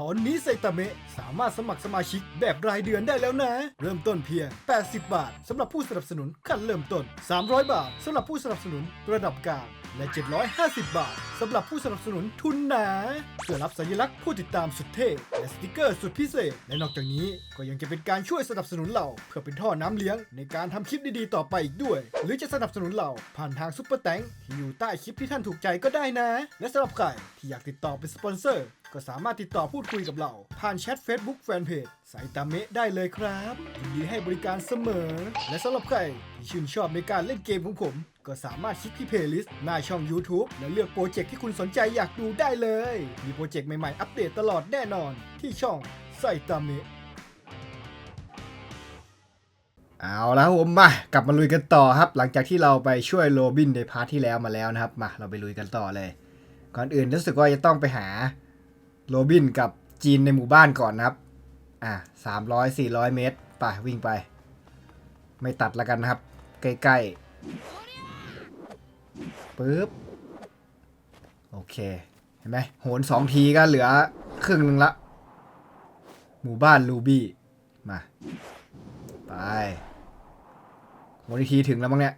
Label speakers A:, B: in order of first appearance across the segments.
A: ตอนนี้ไซตามะสามารถสมัครสมาชิกแบบรายเดือนได้แล้วนะ เริ่มต้นเพียง 80 บาทสำหรับผู้สนับสนุนขั้นเริ่มต้น 300 บาทสำหรับผู้สนับสนุนระดับกลางและ 750 บาทสำหรับผู้สนับสนุนทุนหนาเพื่อรับสัญลักษณ์ผู้ติดตามสุดเท่และสติกเกอร์สุดพิเศษ และนอกจากนี้ก็ยังจะเป็นการช่วยสนับสนุนเราเพื่อเป็นท่อน้ำเลี้ยงในการทำคลิปดีๆต่อไปอีกด้วย หรือจะสนับสนุนเราผ่านทางซุปเปอร์แตงที่อยู่ใต้คลิปที่ท่านถูกใจก็ได้นะ และสำหรับใครที่อยากติดต่อเป็นสปอนเซอร์ ก็สามารถติดต่อพูดคุยกับเรา ผ่านแชท Facebook Fanpage สายตาเมะได้เลยครับยินดีให้บริการเสมอ และสำหรับใครที่ชื่นชอบในการเล่นเกมของผม ก็สามารถคลิกที่เพลย์ลิสต์หน้าช่อง YouTube และเลือกโปรเจกต์ที่คุณสนใจอยากดูได้เลย มีโปรเจกต์ใหม่ๆ อัปเดตตลอดแน่นอน ที่ช่องไซตาเมะเอาแล้วผมมากลับมาลุยกันต่อครับ หลังจากที่เราไปช่วยโรบินในพาร์ทที่แล้วมาแล้วนะครับมาเราไปลุยกันต่อเลย ก่อนอื่นรู้สึกว่าจะต้องไปหา โรบินกับจีนในหมู่บ้านก่อนนะครับ อะสามร้อยสี่ร้อยเมตรไปวิ่งไป ไม่ตัดแล้วกันนะครับ ใกล้ๆปึ๊บ โอเค เห็นไหมโหนสองทีก็เหลือครึ่งหนึ่งละ หมู่บ้านลูบี้ มา ไปโหนอีกทีถึงแล้วมั้งเนี่ย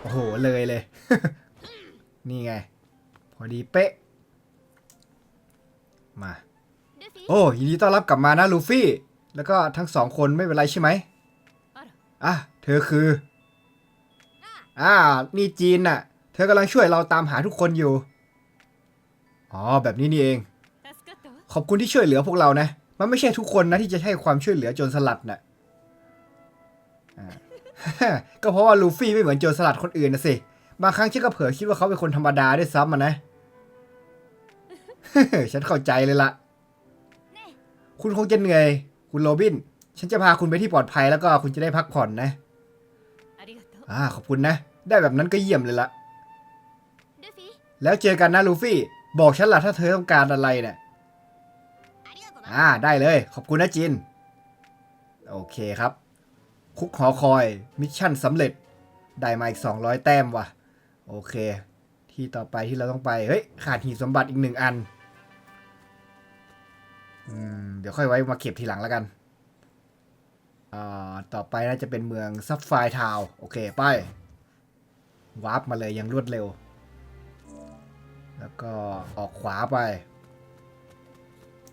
A: โอ้โห เลยเลย นี่ไง พอดีเป๊ะ มา โอ้ยินดีต้อนรับกลับมานะลูฟี่ แล้วก็ทั้งสองคนไม่เป็นไรใช่ไหมอะเธอคือ อ่า นี่จีนน่ะ เธอกำลังช่วยเราตามหาทุกคนอยู่ อ๋อ แบบนี้นี่เอง ขอบคุณที่ช่วยเหลือพวกเรานะ มันไม่ใช่ทุกคนนะที่จะให้ความช่วยเหลือโจรสลัดนะ่ะก็เพราะว่าลูฟี่ไม่เหมือนโจรสลัดคนอื่นนะสิ บางครั้งฉันก็เผลอคิดว่าเขาเป็นคนธรรมดาด้วยซ้ำอะนะ ฉันเข้าใจเลยละคุณคงจะเหนื่อย คุณโรบิน ฉันจะพาคุณไปที่ปลอดภัยแล้วก็คุณจะได้พักผ่อนนะอาขอบคุณนะ ได้แบบนั้นก็เยี่ยมเลยละแล้วเจอกันนะลูฟี่ บอกฉันล่ะถ้าเธอต้องการอะไรเนะี่
B: ย
A: อ่าได้เลย ขอบคุณนะจิน โอเคครับ คุกหอคอย มิชชั่นสำเร็จ ได้มาอีก 200 แต้มว่ะ โอเค ที่ต่อไปที่เราต้องไป เฮ้ย ขาดหีบสมบัติอีกหนึ่งอัน เดี๋ยวค่อยไว้มาเก็บทีหลังแล้วกันอ่าต่อไปน่าจะเป็นเมืองซับไฟทาวโอเคไปวาร์ปมาเลยยังรวดเร็ว แล้วก็ออกขวาไป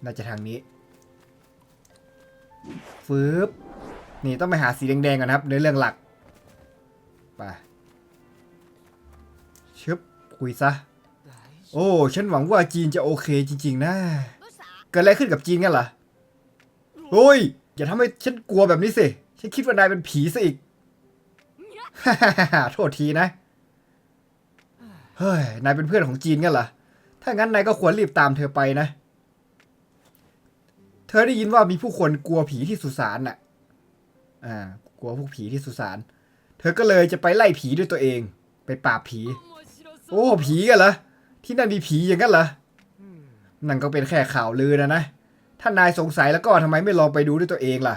A: น่าจะทางนี้ฟืบนี่ต้องไปหาสีแดงๆก่อนครับในเรื่องหลักไปชึบคุยซะ โอ้ ฉันหวังว่าจีนจะโอเคจริง ๆ นะ กิดอะไรขึ้นกับจีนกันล่ะโอ้ย อย่าทำให้ฉันกลัวแบบนี้สิ ฉันคิดว่านายเป็นผีซะอีกฮ่าฮ่าโทษทีนะ เฮ้ย นายเป็นเพื่อนของจีนกันล่ะ ถ้างั้นนายก็ควรรีบตามเธอไปนะ เธอได้ยินว่ามีผู้คนกลัวผีที่สุสานน่ะ อ่า กลัวพวกผีที่สุสาน เธอก็เลยจะไปไล่ผีด้วยตัวเอง ไปปราบผี โอ้ ผีกันเหรอ ที่นั่นมีผีอย่างนั้นเหรอ นั่นก็เป็นแค่ข่าวลือนะนะ ถ้านายสงสัยแล้วก็ทำไมไม่ลองไปดูด้วยตัวเองล่ะ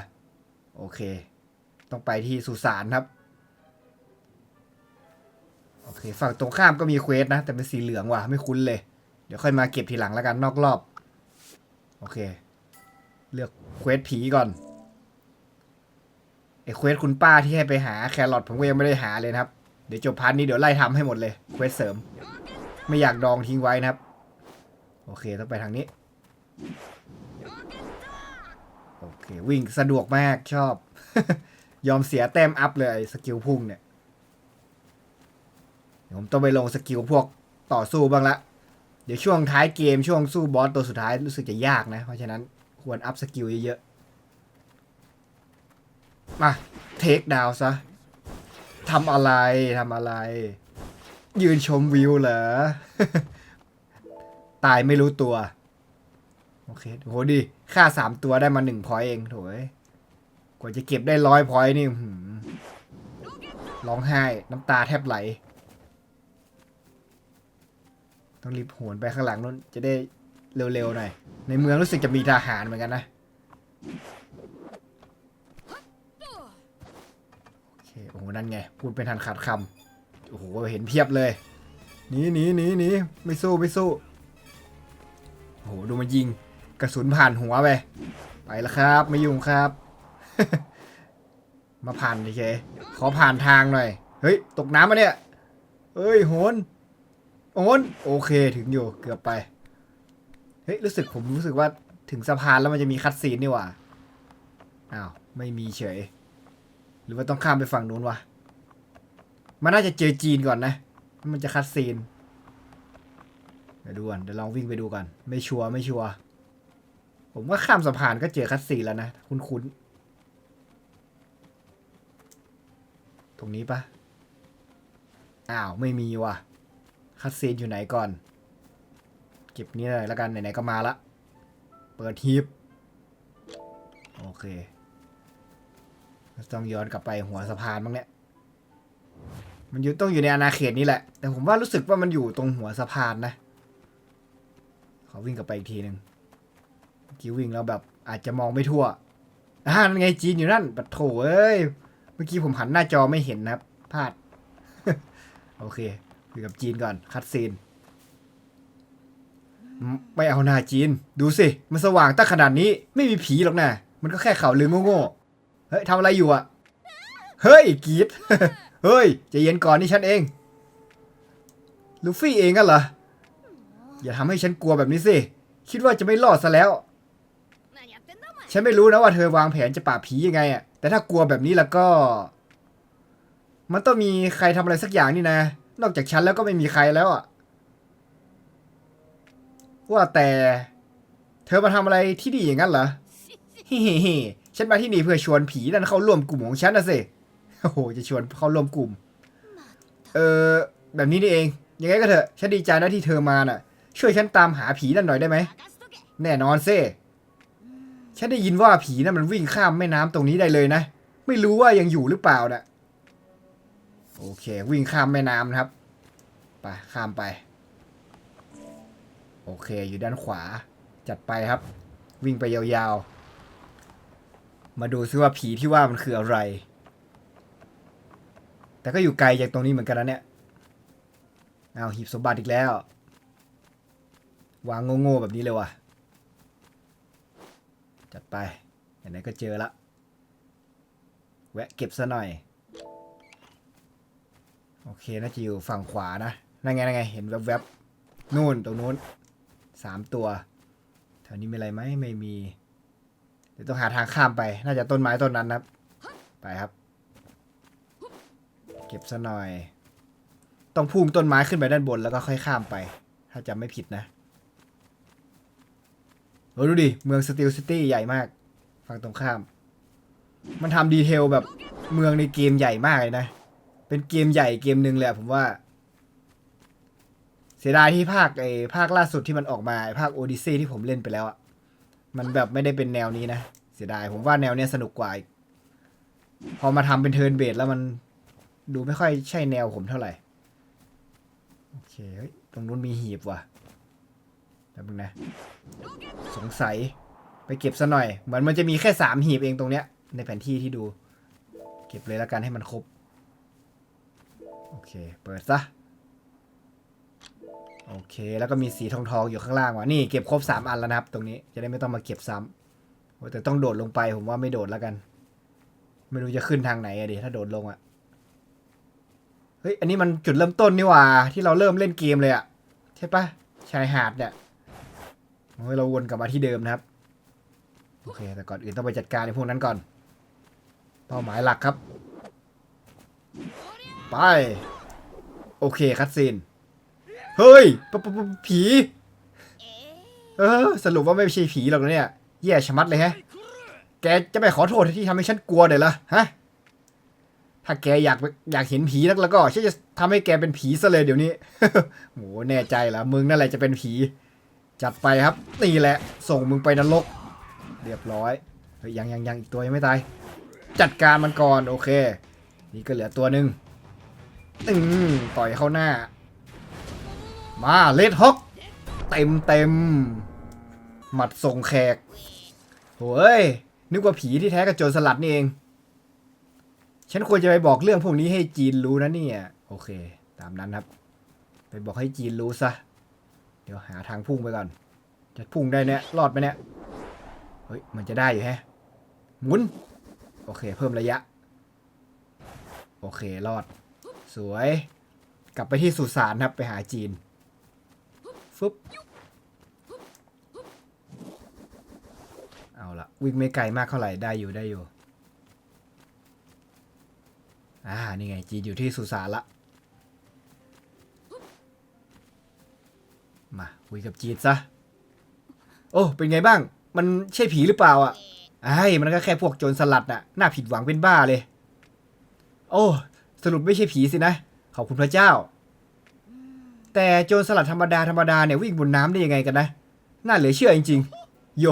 A: โอเค ต้องไปที่สุสานครับ โอเค ฝั่งตรงข้ามก็มีเควสนะ แต่เป็นสีเหลืองว่ะ ไม่คุ้นเลย เดี๋ยวค่อยมาเก็บทีหลังแล้วกันนอกรอบ โอเค เลือกเควสผีก่อนไอ้เควสคุณป้าที่ให้ไปหาแครอทผมก็ยังไม่ได้หาเลยนะครับ เดี๋ยวจบพาร์ทนี้เดี๋ยวไล่ทำให้หมดเลยเควสเสริม ไม่อยากดองทิ้งไว้นะครับ โอเคต้องไปทางนี้ โอเค วิ่งสะดวกมากชอบ ยอมเสียแต้มอัพเลยสกิลพุ่งเนี่ยผมต้องไปลงสกิลพวกต่อสู้บ้างละ เดี๋ยวช่วงท้ายเกมช่วงสู้บอสตัวสุดท้ายรู้สึกจะยากนะ เพราะฉะนั้นควรอัพสกิลเยอะๆ มาเทคดาวซะทำอะไรทำอะไร ยืนชมวิวเหรอ ตายไม่รู้ตัว โอเคโหดีค่าสามตัวได้มาหนึ่งพอยเองโถยกว่าจะเก็บได้ร้อยพอยนี่ร้องไห้ น้ำตาแทบไหล ต้องรีบโหนไปข้างหลังนู้นจะได้เร็วๆหน่อย ในเมืองรู้สึกจะมีทหารเหมือนกันนะ โอเค โอ้โห นั่นไง พูดเป็นทันขาดคำโอ้โห เห็นเพียบเลย หนีหนีหนีหนีไม่สู้ ไม่สู้ โอโหดูมันยิงกระสุนผ่านหัวไปไปแล้วครับ ไม่ยุ่งครับ มาผ่านดิเคขอผ่านทางหน่อยเฮ้ยตกน้ำมาเนี่ยเฮ้ยโหนโหนโอเคถึงอยู่เกือบไปเฮ้ยรู้สึกผมรู้สึกว่าถึงสะพานแล้วมันจะมีคัดซีนนี่หว่าอ้าวไม่มีเฉย หรือว่าต้องข้ามไปฝั่งนู้นวะมันน่าจะเจอจีนก่อนนะ มันจะคัดซีน ดี๋ยวดูก่อนเดี๋ยวลองวิ่งไปดูก่อน ไม่ชัวร์ไม่ชัวร์ผมว่าข้ามสะพานก็เจอคัดซีแล้วนะคุ้นๆตรงนี้ปะอ้าวไม่มีว่ะคัดซีนอยู่ไหนก่อน เก็บนี้เลยแล้วกันไหนๆก็มาละ เปิดฮีบโอเคต้องย้อนกลับไปหัวสะพานบ้างเนี่ย มันอยู่ต้องอยู่ในอาณาเขตนี้แหละ แต่ผมว่ารู้สึกว่ามันอยู่ตรงหัวสะพานนะ ขอวิ่งกลับไปอีกทีหนึ่งกี้วิ่งแล้วแบบอาจจะมองไม่ทั่วอ่านั่นไงจีนอยู่นั่นปัดโถเอ้ย เมื่อกี้ผมหันหน้าจอไม่เห็นนะครับพลาด โอเคคุยกับจีนก่อน คัดซีน ไม่เอาหน้าจีน ดูสิ มันสว่างตั้งขนาดนี้ ไม่มีผีหรอกนะมันก็แค่ข่าวลือโง่ๆ เฮ้ยทำอะไรอยู่อะเฮ้ยกีดเฮ้ยใจะเย็นก่อนนี่ฉันเอง ลูฟี่เองกันเหรอ อย่าทำให้ฉันกลัวแบบนี้สิ คิดว่าจะไม่รอดซะแล้ว ฉันไม่รู้นะว่าเธอวางแผนจะปราบผียังไงอะแต่ถ้ากลัวแบบนี้แล้วก็ มันต้องมีใครทำอะไรสักอย่างนี่นะ นอกจากฉันแล้วก็ไม่มีใครแล้วอะว่าแต่ เธอมาทำอะไรที่ดีอย่างนั้นเหรอฮิฮิฮิฉันมาที่นี่เพื่อชวนผีนั่นเข้าร่วมกลุ่มของฉันนะสิโอ้โหจะชวนเข้าร่วมกลุ่ม เออแบบนี้นี่เอง ยังไงก็เถอะ ฉันดีใจนะที่เธอมาน่ะ ช่วยฉันตามหาผีนั่นหน่อยได้ไหม แน่นอนเซ่ฉันได้ยินว่าผีนั่นมันวิ่งข้ามแม่น้ำตรงนี้ได้เลยนะ ไม่รู้ว่ายังอยู่หรือเปล่านะโอเค วิ่งข้ามแม่น้ำนะครับไปข้ามไป โอเค อยู่ด้านขวา จัดไปครับ วิ่งไปยาวๆ มาดูซิว่าผีที่ว่ามันคืออะไร แต่ก็อยู่ไกลจากตรงนี้เหมือนกันนะเนี่ย เอาหีบสมบัติอีกแล้ว วางโง่ๆแบบนี้เลยว่ะ จัดไปไหนๆก็เจอละ แวะเก็บซะหน่อย โอเคน่าจะอยู่ฝั่งขวานะนั่นไงนั่นไง เห็นแวบๆนู่นตรงนู้นสามตัวแถวนี้มีอะไรไหมไม่มี เดี๋ยวต้องหาทางข้ามไป น่าจะต้นไม้ต้นนั้นนะครับ ไปครับ เก็บซะหน่อย ต้องพุ่งต้นไม้ขึ้นไปด้านบนแล้วก็ค่อยข้ามไป ถ้าจำไม่ผิดนะ ดูดิ เมืองสตีลซิตี้ใหญ่มาก ฝั่งตรงข้าม มันทำดีเทลแบบเมืองในเกมใหญ่มากเลยนะ เป็นเกมใหญ่เกมหนึ่งเลยผมว่า เสียดายที่ภาคไอ้ภาคล่าสุดที่มันออกมาไอ้ภาคโอดิซีที่ผมเล่นไปแล้วอะมันแบบไม่ได้เป็นแนวนี้นะ เสียดายผมว่าแนวเนี้ยสนุกกว่าอีก พอมาทำเป็นเทิร์นเบสแล้วมันดูไม่ค่อยใช่แนวผมเท่าไหร่ โอเค ตรงนู้นมีหีบว่ะ แป๊บนึงนะ สงสัยไปเก็บซะหน่อย เหมือนมันจะมีแค่สามหีบเองตรงเนี้ย ในแผนที่ที่ดู เก็บเลยแล้วกันให้มันครบ โอเค เปิดซะ โอเค แล้วก็มีสีทองทองอยู่ข้างล่างว่ะ นี่เก็บครบสามอันแล้วนะครับ ตรงนี้จะได้ไม่ต้องมาเก็บซ้ำโอแต่ต้องโดดลงไปผมว่าไม่โดดแล้วกัน ไม่รู้จะขึ้นทางไหนอะดิถ้าโดดลงอะเฮ้ย อันนี้มันจุดเริ่มต้นนี่ว่า ที่เราเริ่มเล่นเกมเลยอะใช่ปะชายหาดเนี่ย เราวนกลับมาที่เดิมนะครับ โอเค แต่ก่อนอื่นต้องไปจัดการในพวกนั้นก่อน เป้าหมายหลักครับ ไป โอเคคัดซีน เฮ้ยปปปผี เออ สรุปว่าไม่ใช่ผีหรอกนะเนี่ย แย่ชะมัดเลยแฮะ แกจะไปขอโทษที่ทำให้ฉันกลัวเดี๋ยวละฮะ ถ้าแกอยากอยากเห็นผีแล้วก็ฉันจะทำให้แกเป็นผีซะเลยเดี๋ยวนี้โหแน่ใจเหรอมึงนั่นแหละจะเป็นผี จัดไปครับนี่แหละ ส่งมึงไปนรก เรียบร้อยเฮ้ยยังยังยังอีกตัวยังไม่ตาย จัดการมันก่อนโอเค นี่ก็เหลือตัวหนึ่งตึงต่อยเข้าหน้า มาเลดฮอกเต็มเต็มหมัดส่งแขกโอ้ยนึกว่าผีที่แท้ก็โจรสลัดนี่เอง ฉันควรจะไปบอกเรื่องพวกนี้ให้จีนรู้นะเนี่ย โอเค ตามนั้นครับ ไปบอกให้จีนรู้ซะ ดี๋ยวหาทางพุ่งไปก่อน จะพุ่งได้เนี่ยรอดไหมเนี่ย เฮ้ย มันจะได้อยู่แฮะ หมุน โอเค เพิ่มระยะ โอเค รอด สวย กลับไปที่สุสานครับ ไปหาจีน ฟึบ เอาละวิ่งไม่ไกลมากเท่าไหร่ ได้อยู่ได้อยู่ อ่า นี่ไง จีนอยู่ที่สุสานละ คุยกับจีดซะ โอ้ เป็นไงบ้าง มันใช่ผีหรือเปล่าอะไอ้มันก็แค่พวกโจรสลัดน่ะ น่าผิดหวังเป็นบ้าเลย โอ้ สรุปไม่ใช่ผีสินะ ขอบคุณพระเจ้า แต่โจรสลัดธรรมดาธรรมดาเนี่ยวิ่งบนน้ำได้ยังไงกันนะ น่าเหลือเชื่อจริงๆ โย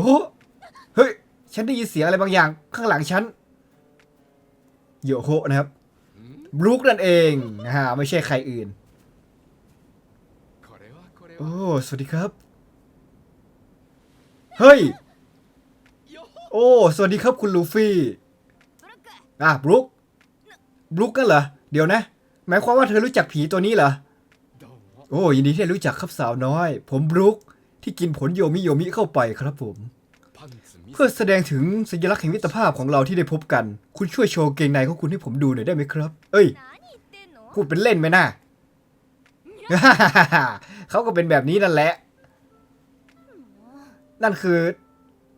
A: เฮ้ย ฉันได้ยินเสียงอะไรบางอย่างข้างหลังฉัน โยโฮนะครับบลูกนั่นเองฮะไม่ใช่ใครอื่น โอ้ สวัสดีครับ เฮ้ย โอ้ สวัสดีครับคุณลูฟี่ อะบรุกบรุกกันเหรอ เดี๋ยวนะ หมายความว่าเธอรู้จักผีตัวนี้เหรอ โอ้ยินดีที่รู้จักครับสาวน้อย ผมบรุกที่กินผลโยมิโยมิเข้าไปครับผม เพื่อแสดงถึงสัญลักษณ์แห่งมิตรภาพของเราที่ได้พบกัน คุณช่วยโชว์เกงในของคุณให้ผมดูหน่อยได้ไหมครับ เอ้ยพูดเป็นเล่นไหมนะ่า เขาก็เป็นแบบนี้นั่นแหละ นั่นคือ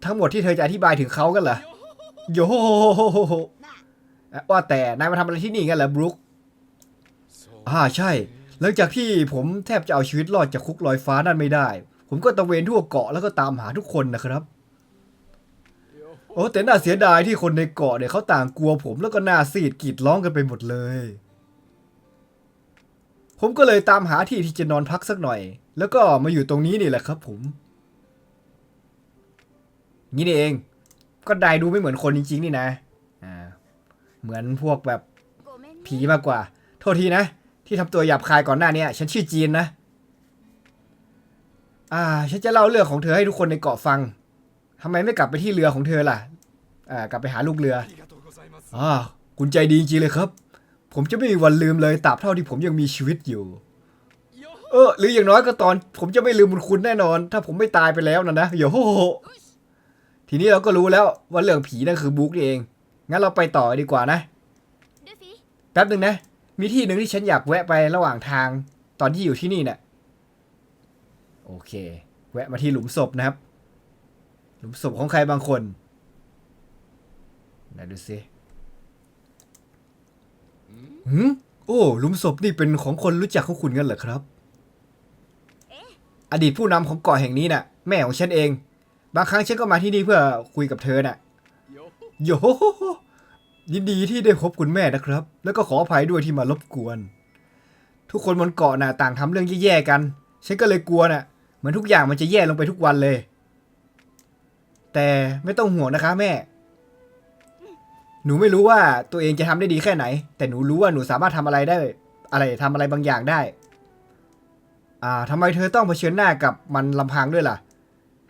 A: ทั้งหมดที่เธอจะอธิบายถึงเขากันเหรอโยโว่าแต่นายมาทำอะไรที่นี่กันเหรอบรูคอ่าใช่ หลังจากที่ผมแทบจะเอาชีวิตรอดจากคุกลอยฟ้านั่นไม่ได้ ผมก็ตระเวนทั่วเกาะแล้วก็ตามหาทุกคนนะครับ โอ้แต่น่าเสียดายที่คนในเกาะเนี่ยเขาต่างกลัวผมแล้วก็หน้าซีดกรีดร้องกันไปหมดเลย ผมก็เลยตามหาที่ที่จะนอนพักสักหน่อย แล้วก็มาอยู่ตรงนี้นี่แหละครับผม นี่เอง ก็ได้ดูไม่เหมือนคนจริงๆนี่นะ อ่า เหมือนพวกแบบผีมากกว่า โทษทีนะ ที่ทำตัวหยาบคายก่อนหน้านี้ฉันชื่อจีนนะ อ่า ฉันจะเล่าเรื่องของเธอให้ทุกคนในเกาะฟังทำไมไม่กลับไปที่เรือของเธอล่ะ อ่า กลับไปหาลูกเรืออ่าคุณใจดีจริงเลยครับ ผมจะไม่มีวันลืมเลยตราบเท่าที่ผมยังมีชีวิตอยู่ เออ หรืออย่างน้อยก็ตอน ผมจะไม่ลืมบุญคุณแน่นอน ถ้าผมไม่ตายไปแล้วนะนะโยโหทีนี้เราก็รู้แล้วว่าเรื่องผีนั่นคือบุ๊กนี่เอง งั้นเราไปต่อดีกว่านะ แป๊บหนึ่งนะ มีที่หนึ่งที่ฉันอยากแวะไประหว่างทาง ตอนที่อยู่ที่นี่เนะี่ยโอเค แวะมาที่หลุมศพนะครับ หลุมศพของใครบางคนไหนดูซิ หืมโอ้หลุมศพนี่เป็นของคนรู้จักของคุณกันเหรอครับ อดีตผู้นำของเกาะแห่งนี้น่ะ แม่ของฉันเอง บางครั้งฉันก็มาที่นี่เพื่อคุยกับเธอน่ะโยโฮยินดีที่ได้พบคุณแม่นะครับ แล้วก็ขออภัยด้วยที่มารบกวน ทุกคนบนเกาะน่ะต่างทำเรื่องแย่ๆกันฉันก็เลยกลัวน่ะ เหมือนทุกอย่างมันจะแย่ลงไปทุกวันเลย แต่ไม่ต้องห่วงนะคะแม่ หนูไม่รู้ว่าตัวเองจะทำได้ดีแค่ไหน แต่หนูรู้ว่าหนูสามารถทำอะไรได้ อะไรทำอะไรบางอย่างได้ อ่าทำไมเธอต้องเผชิญหน้ากับมันลำพังด้วยล่ะ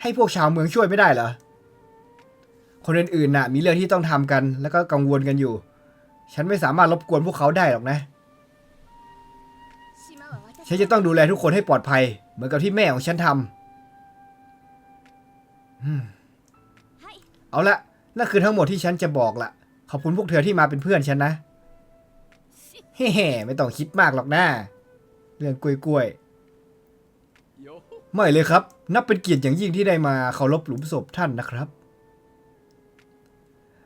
A: ให้พวกชาวเมืองช่วยไม่ได้เหรอ คนอื่นๆน่ะ มีเรื่องที่ต้องทำกัน แล้วก็กังวลกันอยู่ ฉันไม่สามารถรบกวนพวกเขาได้หรอกนะ ฉันจะต้องดูแลทุกคนให้ปลอดภัย เหมือนกับที่แม่ของฉันทำเอาละนั่นคือทั้งหมดที่ฉันจะบอกละ ขอบคุณพวกเธอที่มาเป็นเพื่อนฉันนะ เฮ้ไม่ต้องคิดมากหรอกนะเรื่องกล้วยๆ ไม่เลยครับ นับเป็นเกียรติอย่างยิ่งที่ได้มาเคารพหลุมศพท่านนะครับ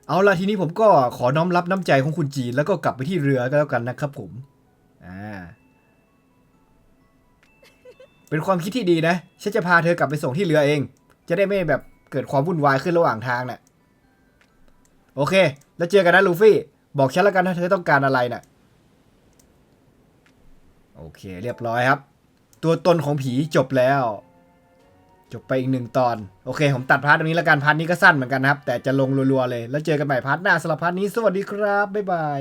A: เอาละทีนี้ผมก็ขอน้อมรับน้ำใจของคุณจีน แล้วก็กลับไปที่เรือก็แล้วกันนะครับผมอ่าเป็นความคิดที่ดีนะ ฉันจะพาเธอกลับไปส่งที่เรือเอง จะได้ไม่แบบเกิดความวุ่นวายขึ้นระหว่างทางน่ะ โอเค แล้วเจอกันนะลูฟี่ บอกฉันแล้วกันถ้าเธอต้องการอะไรน่ะ โอเคเรียบร้อยครับ ตัวตนของผีจบแล้ว จบไปอีกหนึ่งตอน โอเค ผมตัดพาร์ทตรงนี้แล้วกันพาร์ทนี้ก็สั้นเหมือนกันนะครับ แต่จะลงรัวๆเลย แล้วเจอกันใหม่พาร์ทหน้าสำหรับพาร์ทนี้สวัสดีครับบ๊ายบาย